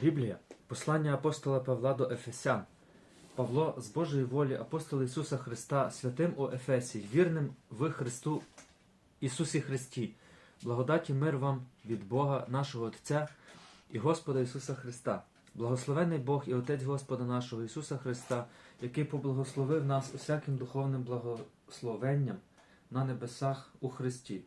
Біблія, послання апостола Павла до Ефесян. Павло з Божої волі, апостол Ісуса Христа, святим у Ефесі, вірним в Христу Ісусі Христі, благодаті мир вам від Бога, нашого Отця і Господа Ісуса Христа. Благословений Бог і Отець Господа нашого Ісуса Христа, який поблагословив нас усяким духовним благословенням на небесах у Христі.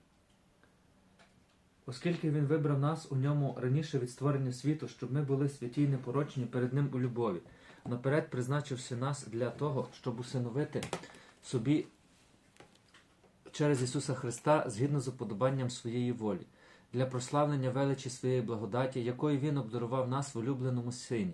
Оскільки Він вибрав нас у ньому раніше від створення світу, щоб ми були святі й непорочні перед Ним у любові, наперед призначивши нас для того, щоб усиновити собі через Ісуса Христа згідно з уподобанням своєї волі, для прославлення величі своєї благодаті, якою Він обдарував нас в улюбленому Сині.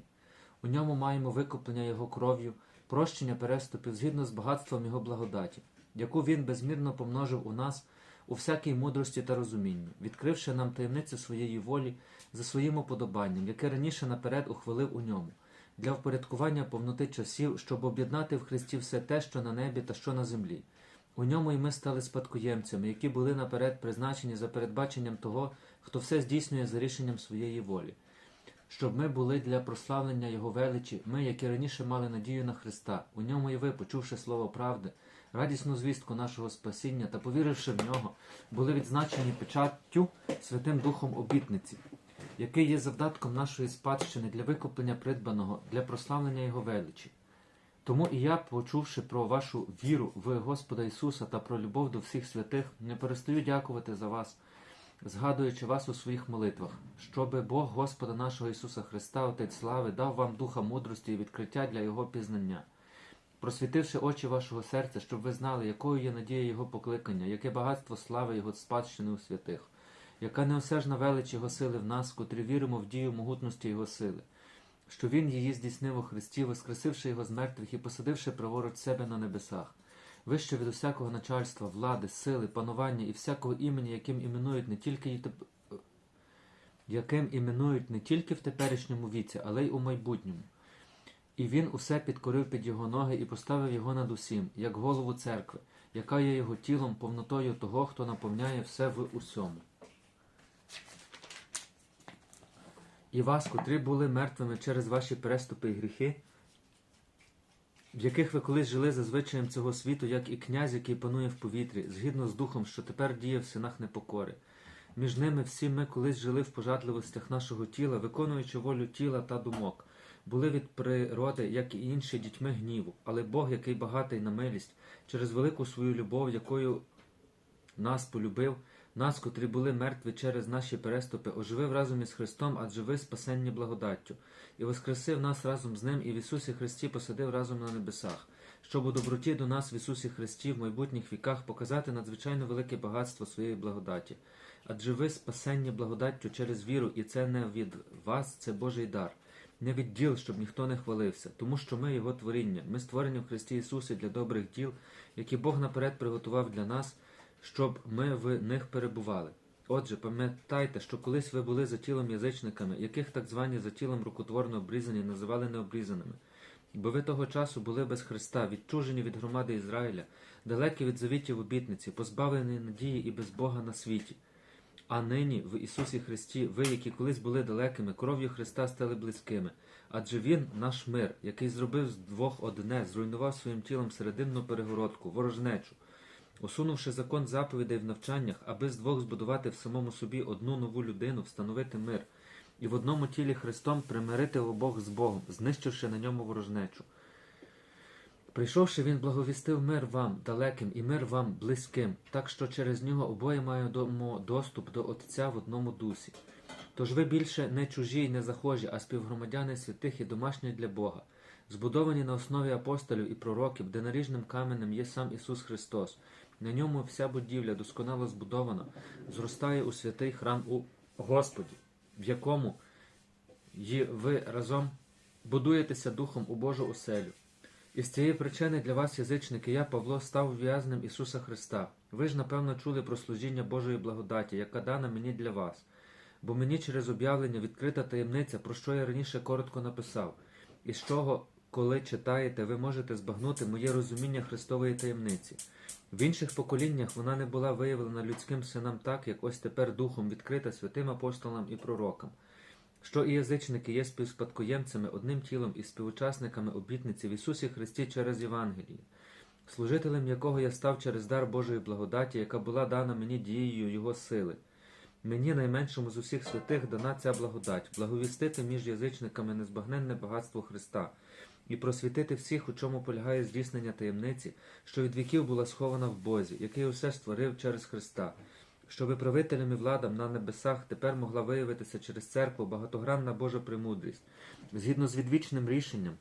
У ньому маємо викуплення Його кров'ю, прощення переступів згідно з багатством Його благодаті, яку Він безмірно помножив у нас у всякій мудрості та розумінні, відкривши нам таємницю своєї волі за своїм уподобанням, яке раніше наперед ухвалив у ньому, для впорядкування повноти часів, щоб об'єднати в Христі все те, що на небі та що на землі. У ньому і ми стали спадкоємцями, які були наперед призначені за передбаченням того, хто все здійснює за рішенням своєї волі. Щоб ми були для прославлення Його величі, ми, які раніше мали надію на Христа, у ньому і ви, почувши слово правди, радісну звістку нашого спасіння та повіривши в нього, були відзначені печаттю Святим Духом обітниці, який є завдатком нашої спадщини для викуплення придбаного, для прославлення Його величі. Тому і я, почувши про вашу віру в Господа Ісуса та про любов до всіх святих, не перестаю дякувати за вас, згадуючи вас у своїх молитвах, щоби Бог Господа нашого Ісуса Христа, Отець слави, дав вам духа мудрості і відкриття для Його пізнання, просвітивши очі вашого серця, щоб ви знали, якою є надія Його покликання, яке багатство слави Його спадщини у святих, яка неосяжна велич Його сили в нас, котрі віримо в дію могутності Його сили що він її здійснив у Христі, воскресивши його з мертвих і посадивши праворуч себе на небесах, вище від усякого начальства, влади, сили, панування і всякого імені, яким іменують не тільки яким іменують не тільки в теперішньому віці, але й у майбутньому. І він усе підкорив під його ноги і поставив його над усім, як голову церкви, яка є його тілом, повнотою того, хто наповняє все в усьому. і вас, котрі були мертвими через ваші переступи і гріхи, в яких ви колись жили за звичаєм цього світу, як і князь, який панує в повітрі, згідно з духом, що тепер діє в синах непокори. Між ними всі ми колись жили в пожадливостях нашого тіла, виконуючи волю тіла та думок, були від природи, як і інші дітьми гніву, але Бог, який багатий на милість, через велику свою любов, якою нас полюбив, нас, котрі були мертві через наші переступи, оживив разом із Христом, адже ви спасенні благодаттю, і воскресив нас разом з Ним, і в Ісусі Христі посадив разом на небесах, щоб у доброті до нас в Ісусі Христі в майбутніх віках показати надзвичайно велике багатство своєї благодаті. Адже ви спасенні благодаттю через віру, і це не від вас, це Божий дар. Не від діл, щоб ніхто не хвалився, тому що ми Його творіння, ми створені в Христі Ісусі для добрих діл, які Бог наперед приготував для нас щоб ми в них перебували. Отже, пам'ятайте, що колись ви були за тілом язичниками, яких так звані за тілом рукотворно обрізані називали необрізаними. Бо ви того часу були без Христа, відчужені від громади Ізраїля, далекі від завітів обітниці, позбавлені надії і без Бога на світі. А нині, в Ісусі Христі, ви, які колись були далекими, кров'ю Христа стали близькими. Адже Він, наш мир, який зробив з двох одне, зруйнував своїм тілом серединну перегородку, ворожнечу усунувши закон заповідей в навчаннях, аби з двох збудувати в самому собі одну нову людину, встановити мир, і в одному тілі Христом примирити обох з Богом, знищивши на ньому ворожнечу. Прийшовши, він благовістив мир вам далеким і мир вам близьким, так що через нього обоє маємо доступ до Отця в одному дусі. Тож ви більше не чужі й не захожі, а співгромадяни святих і домашні для Бога, збудовані на основі апостолів і пророків, де наріжним каменем є сам Ісус Христос. На ньому вся будівля досконало збудована, зростає у святий храм у Господі, в якому ви разом будуєтеся духом у Божу оселю. І з цієї причини для вас, язичники, я, Павло, став в'язнем Ісуса Христа. Ви ж, напевно, чули про служіння Божої благодаті, яка дана мені для вас. Бо мені через об'явлення відкрита таємниця, про що я раніше коротко написав, і з чого, коли читаєте, ви можете збагнути моє розуміння Христової таємниці. В інших поколіннях вона не була виявлена людським синам так, як ось тепер духом відкрита святим апостолам і пророкам. Що і язичники є співспадкоємцями одним тілом і співучасниками обітниці в Ісусі Христі через Євангеліє, служителем якого я став через дар Божої благодаті, яка була дана мені дією Його сили. Мені, найменшому з усіх святих, дана ця благодать, благовістити між язичниками незбагненне багатство Христа і просвітити всіх, у чому полягає здійснення таємниці, що від віків була схована в Бозі, який усе створив через Христа, щоби правителям і владам на небесах тепер могла виявитися через церкву багатогранна Божа премудрість, згідно з відвічним рішенням,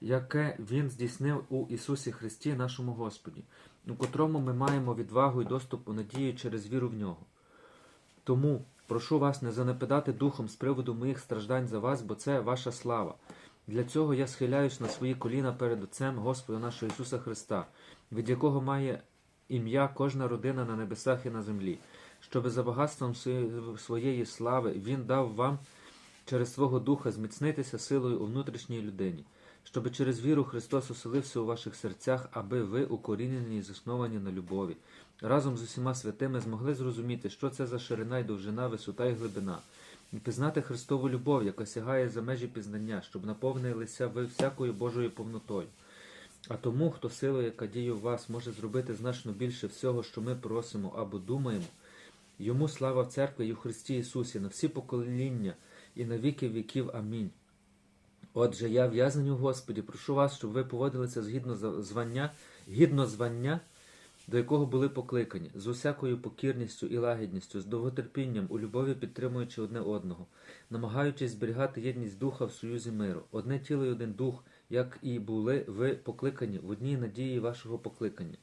яке Він здійснив у Ісусі Христі, нашому Господі, у котрому ми маємо відвагу і доступ у надію через віру в нього. Тому прошу вас не занепадати духом з приводу моїх страждань за вас, бо це ваша слава. Для цього я схиляюсь на свої коліна перед Отцем Господа нашого Ісуса Христа, від якого має ім'я кожна родина на небесах і на землі, щоби за багатством своєї- слави Він дав вам через свого Духа зміцнитися силою у внутрішній людині, щоби через віру Христос оселився у ваших серцях, аби ви, укорінені і засновані на любові, разом з усіма святими змогли зрозуміти, що це за ширина й довжина, висота й глибина, і пізнати Христову любов, яка сягає за межі пізнання, щоб наповнилися ви всякою Божою повнотою. А тому, хто силою, яка діє в вас, може зробити значно більше всього, що ми просимо або думаємо, йому слава в церкві і в Христі Ісусі на всі покоління і на віки віків. Амінь. Отже, я в'язаний у Господі, прошу вас, щоб ви поводилися згідно звання, гідно звання, до якого були покликані, з усякою покірністю і лагідністю, з довготерпінням, у любові підтримуючи одне одного, намагаючись зберігати єдність духа в союзі миру, одне тіло і один дух, як і були ви покликані в одній надії вашого покликання.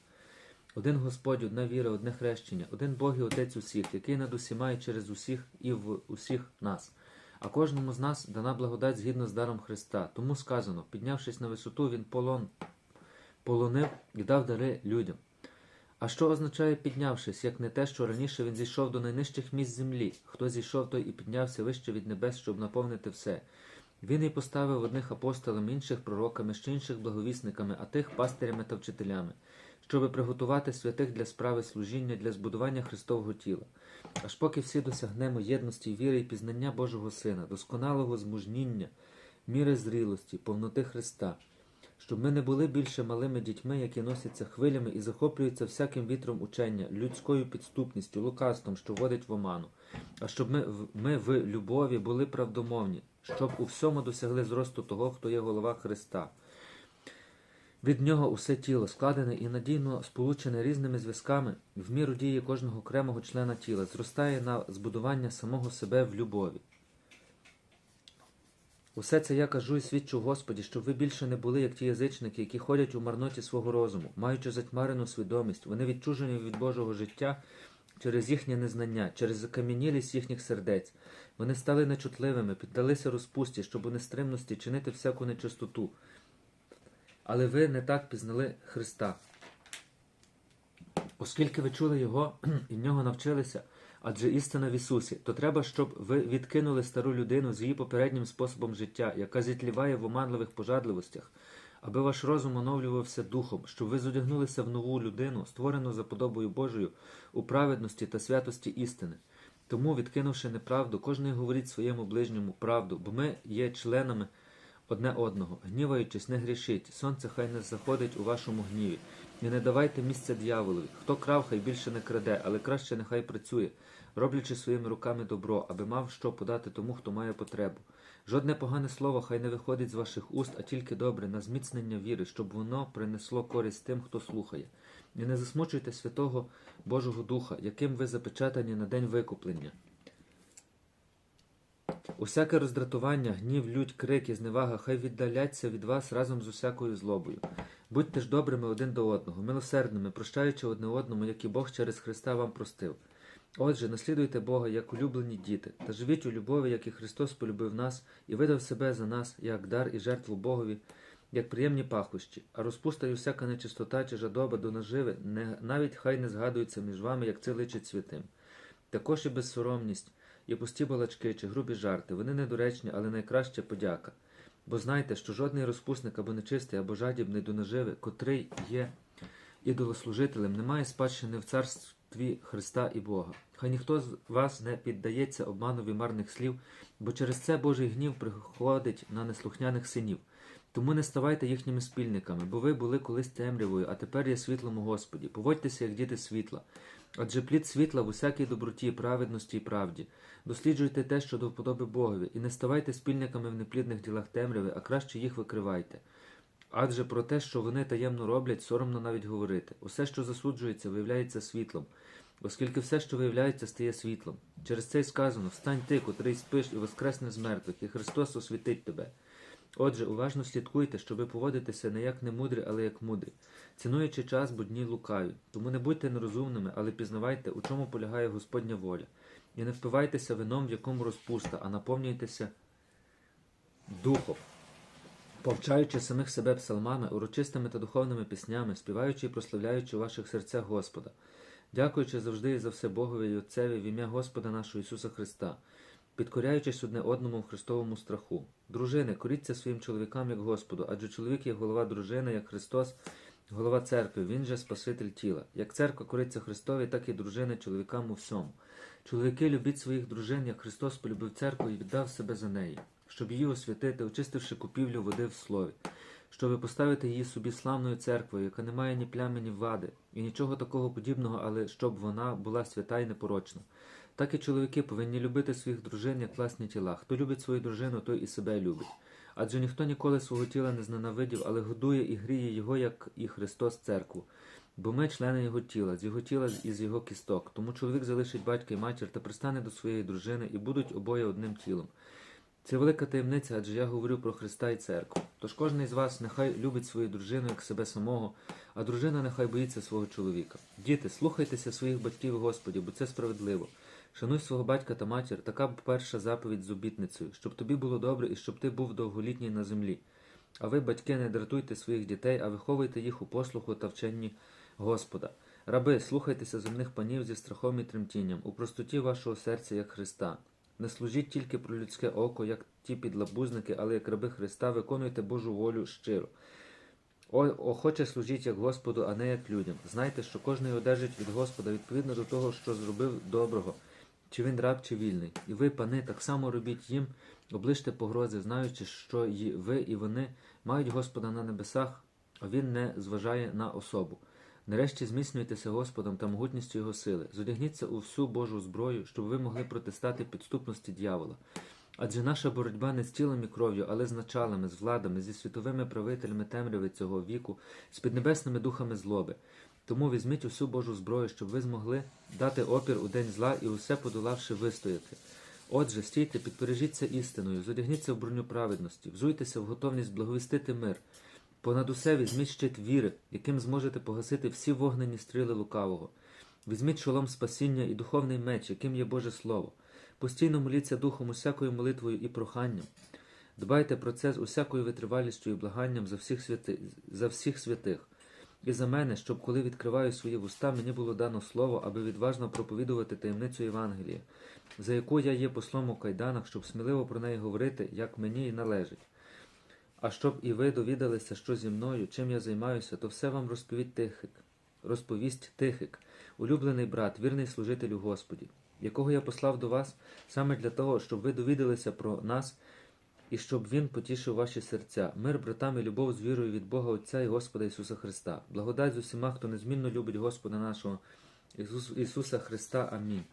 Один Господь, одна віра, одне хрещення, один Бог і Отець усіх, який над усіма і через усіх і в усіх нас. А кожному з нас дана благодать згідно з даром Христа. Тому сказано, піднявшись на висоту, він полон, полонив і дав дари людям. А що означає піднявшись, як не те, що раніше він зійшов до найнижчих місць землі? Хто зійшов, той і піднявся вище від небес, щоб наповнити все. Він і поставив одних апостолами, інших пророками, ще інших благовісниками, а тих пастирями та вчителями, щоби приготувати святих для справи служіння, для збудування Христового тіла. Аж поки всі досягнемо єдності, віри і пізнання Божого Сина, досконалого змужніння, міри зрілості, повноти Христа, щоб ми не були більше малими дітьми, які носяться хвилями і захоплюються всяким вітром учення, людською підступністю, лукавством, що вводить в оману, а щоб ми, ми в любові були правдомовні, щоб у всьому досягли зросту того, хто є голова Христа. Від нього усе тіло складене і надійно сполучене різними зв'язками в міру дії кожного окремого члена тіла, зростає на збудування самого себе в любові. Усе це я кажу і свідчу Господі, щоб ви більше не були, як ті язичники, які ходять у марноті свого розуму, маючи затьмарену свідомість, вони відчужені від Божого життя через їхнє незнання, через закам'янілість їхніх сердець. Вони стали нечутливими, піддалися розпусті, щоб у нестримності чинити всяку нечистоту. Але ви не так пізнали Христа. Оскільки ви чули Його і в нього навчилися, адже істина в Ісусі, то треба, щоб ви відкинули стару людину з її попереднім способом життя, яка зітліває в оманливих пожадливостях, аби ваш розум оновлювався духом, щоб ви зодягнулися в нову людину, створену за подобою Божою у праведності та святості істини. Тому, відкинувши неправду, кожний говорить своєму ближньому правду, бо ми є членами одне одного. Гніваючись, не грішіть, сонце хай не заходить у вашому гніві. І не давайте місця дьяволові. Хто крав, хай більше не краде, але краще нехай працює, роблячи своїми руками добро, аби мав що подати тому, хто має потребу. Жодне погане слово хай не виходить з ваших уст, а тільки добре, на зміцнення віри, щоб воно принесло користь тим, хто слухає. І не засмучуйте Святого Божого Духа, яким ви запечатані на день викуплення. Усяке роздратування, гнів, лють, крики, зневага, хай віддаляться від вас разом з усякою злобою. Будьте ж добрими один до одного, милосердними, прощаючи одне одному, як і Бог через Христа вам простив. Отже, наслідуйте Бога як улюблені діти, та живіть у любові, як і Христос полюбив нас і видав себе за нас, як дар і жертву Богові, як приємні пахощі, а розпуста й усяка нечистота чи жадоба до наживи не, навіть хай не згадуються між вами, як це личить святим. Також і безсоромність, і пусті балачки чи грубі жарти, вони недоречні, але найкраща подяка. Бо знайте, що жодний розпусник або нечистий, або жадібний до наживи, котрий є ідолослужителем, не має спадщини в царстві Христа і Бога. Хай ніхто з вас не піддається обманові марних слів, бо через це Божий гнів приходить на неслухняних синів. Тому не ставайте їхніми спільниками, бо ви були колись темрявою, а тепер є світлом у Господі. Поводьтеся, як діти світла. Адже плід світла в усякій доброті, праведності і правді. Досліджуйте те, що до вподоби Богові, і не ставайте спільниками в неплідних ділах темряви, а краще їх викривайте. Адже про те, що вони таємно роблять, соромно навіть говорити. Усе, що засуджується, виявляється світлом, оскільки все, що виявляється, стає світлом. Через це й сказано: встань ти, котрий спиш, і воскресне з мертвих, і Христос освітить тебе. Отже, уважно слідкуйте, щоби поводитися не як немудрі, але як мудрі, цінуючи час, бо дні лукаві. Тому не будьте нерозумними, але пізнавайте, у чому полягає Господня воля. І не впивайтеся вином, в якому розпуста, а наповнюйтеся духом, повчаючи самих себе псалмами, урочистими та духовними піснями, співаючи і прославляючи у ваших серцях Господа, дякуючи завжди і за все Богові і Отцеві в ім'я Господа нашого Ісуса Христа, підкоряючись одне одному в Христовому страху. Дружини, коріться своїм чоловікам як Господу, адже чоловік є голова дружини, як Христос, голова церкви, він же Спаситель тіла. Як церква кориться Христові, так і дружини чоловікам у всьому. Чоловіки, любіть своїх дружин, як Христос полюбив церкву і віддав себе за неї, щоб її освятити, очистивши купівлю води в слові, щоб поставити її собі славною церквою, яка не має ні плями, ні вади, і нічого такого подібного, але щоб вона була свята і непорочна. Так і чоловіки повинні любити своїх дружин як власні тіла. Хто любить свою дружину, той і себе любить. Адже ніхто ніколи свого тіла не зненавидів, але годує і гріє його, як і Христос церкву. Бо ми члени його тіла, з його тіла і з його кісток. Тому чоловік залишить батька і матір та пристане до своєї дружини, і будуть обоє одним тілом. Це велика таємниця, адже я говорю про Христа і церкву. Тож кожен із вас нехай любить свою дружину як себе самого, а дружина нехай боїться свого чоловіка. Діти, слухайтеся своїх батьків, Господі, бо це справедливо. Шануй свого батька та матір, така перша заповідь з обітницею, щоб тобі було добре і щоб ти був довголітній на землі. А ви, батьки, не дратуйте своїх дітей, а виховуйте їх у послуху та вченні Господа. Раби, слухайтеся земних панів зі страхом і тремтінням, у простоті вашого серця, як Христа. Не служіть тільки про людське око, як ті підлабузники, але як раби Христа, виконуйте Божу волю щиро. О, охоче служіть як Господу, а не як людям. Знайте, що кожний одержить від Господа відповідно до того, що зробив доброго, чи він раб, чи вільний. І ви, пани, так само робіть їм, оближте погрози, знаючи, що і ви, і вони мають Господа на небесах, а він не зважає на особу. Нарешті зміцнюйтеся Господом та могутністю Його сили. Зодягніться у всю Божу зброю, щоб ви могли протистати підступності дьявола. Адже наша боротьба не з тілом і кров'ю, але з началами, з владами, зі світовими правителями темряви цього віку, з піднебесними духами злоби. Тому візьміть усю Божу зброю, щоб ви змогли дати опір у день зла і усе подолавши вистояти. Отже, стійте, підпережіться істиною, зодягніться в броню праведності, взуйтеся в готовність благовістити мир. Понад усе візьміть щит віри, яким зможете погасити всі вогнені стріли лукавого. Візьміть шолом спасіння і духовний меч, яким є Боже Слово. Постійно моліться духом усякою молитвою і проханням. Дбайте про це з усякою витривалістю і благанням за всіх, святи... за всіх святих. І за мене, щоб коли відкриваю свої вуста, мені було дано слово, аби відважно проповідувати таємницю Євангелія, за яку я є послом у кайданах, щоб сміливо про неї говорити, як мені і належить. А щоб і ви довідалися, що зі мною, чим я займаюся, то все вам розповість Тихик, розповість Тихик, улюблений брат, вірний служителю Господі, якого я послав до вас саме для того, щоб ви довідалися про нас і щоб він потішив ваші серця. Мир братам і любов з вірою від Бога Отця і Господа Ісуса Христа. Благодать з усіма, хто незмінно любить Господа нашого Ісус, Ісуса Христа. Амінь.